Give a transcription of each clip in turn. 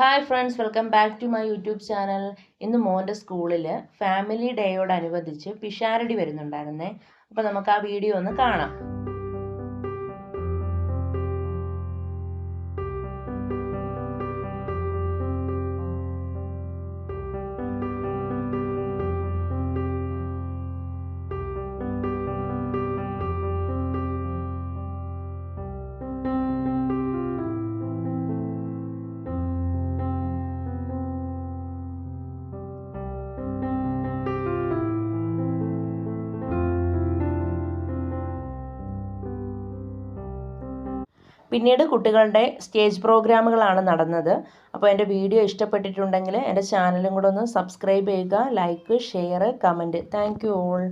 Hi friends welcome back to my YouTube channel ഇന്ന് മോന്റെ സ്കൂളിൽ ഫാമിലി ഡേയോടനുബന്ധിച്ച് പിഷാരടി വരുന്നുണ്ടായിരുന്നേ. അപ്പോൾ നമുക്ക് ആ വീഡിയോ ഒന്ന് കാണാം. പിന്നീട് കുട്ടികളുടെ സ്റ്റേജ് പ്രോഗ്രാമുകളാണ് നടന്നത്. അപ്പോൾ എന്റെ വീഡിയോ ഇഷ്ടപ്പെട്ടിട്ടുണ്ടെങ്കിൽ എന്റെ ചാനലും കൂടെ ഒന്ന് സബ്സ്ക്രൈബ് ചെയ്യുക like share comment thank you all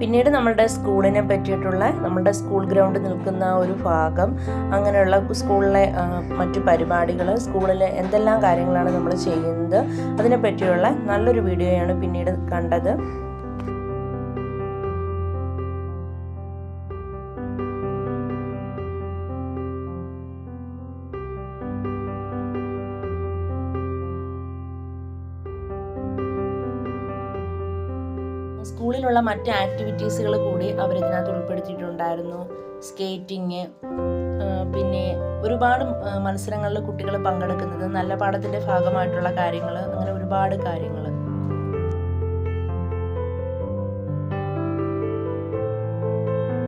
പിന്നീട് നമ്മളുടെ സ്കൂളിനെ പറ്റിയിട്ടുള്ള നമ്മളുടെ സ്കൂൾ ഗ്രൗണ്ട് നിൽക്കുന്ന ഒരു ഭാഗം അങ്ങനെയുള്ള സ്കൂളിലെ മറ്റു പരിപാടികൾ സ്കൂളിലെ എന്തെല്ലാം കാര്യങ്ങളാണ് നമ്മൾ ചെയ്യുന്നത് അതിനെ പറ്റിയുള്ള നല്ലൊരു വീഡിയോയാണ് പിന്നീട് കണ്ടത്. സ്കൂളിലുള്ള മറ്റ് ആക്ടിവിറ്റീസുകൾ കൂടി അവരിതിനകത്ത് ഉൾപ്പെടുത്തിയിട്ടുണ്ടായിരുന്നു. സ്കേറ്റിങ് പിന്നെ ഒരുപാട് മത്സരങ്ങളിൽ കുട്ടികൾ പങ്കെടുക്കുന്നത് നല്ല പാഠത്തിന്റെ ഭാഗമായിട്ടുള്ള കാര്യങ്ങൾ അങ്ങനെ ഒരുപാട് കാര്യങ്ങൾ.